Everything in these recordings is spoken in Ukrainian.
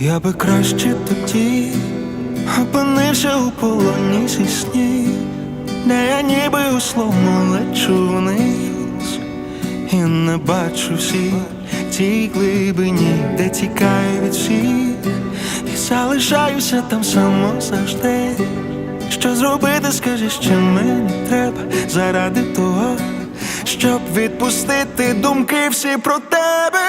Я би краще тоді опинився у полоні зі снів, де я ніби у словно лечу вниз і не бачу всіх тій глибині, де тікаю від всіх, і залишаюся там само завжди. Що зробити, скажи, що мені треба заради того, щоб відпустити думки всі про тебе.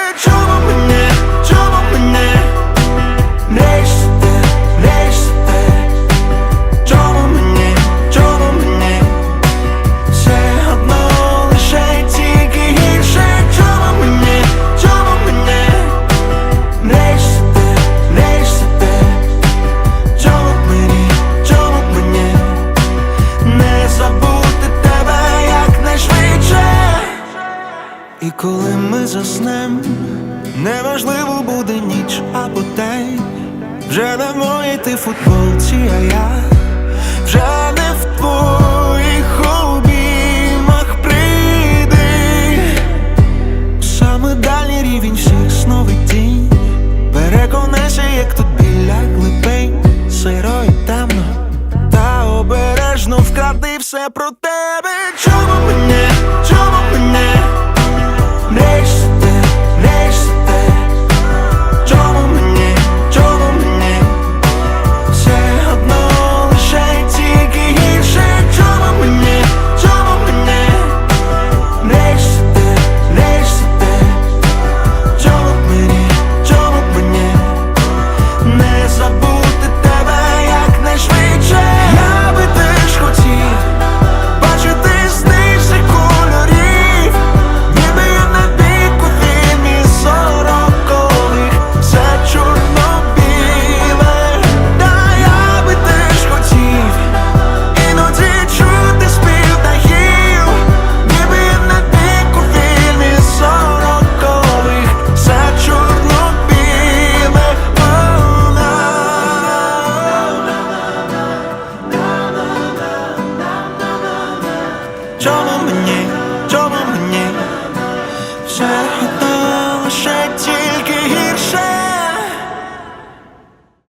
І коли ми заснем, неважливо буде ніч або день. Вже не в моїй ти футболці, а я вже не в твоїх обіймах прийди. Саме дальній рівень всіх сновидінь Переконайся, як тут біля глибинь Сиро і темно Та обережно вкради все про тебе Чому мене, чому мене Чому мені, чому мені Все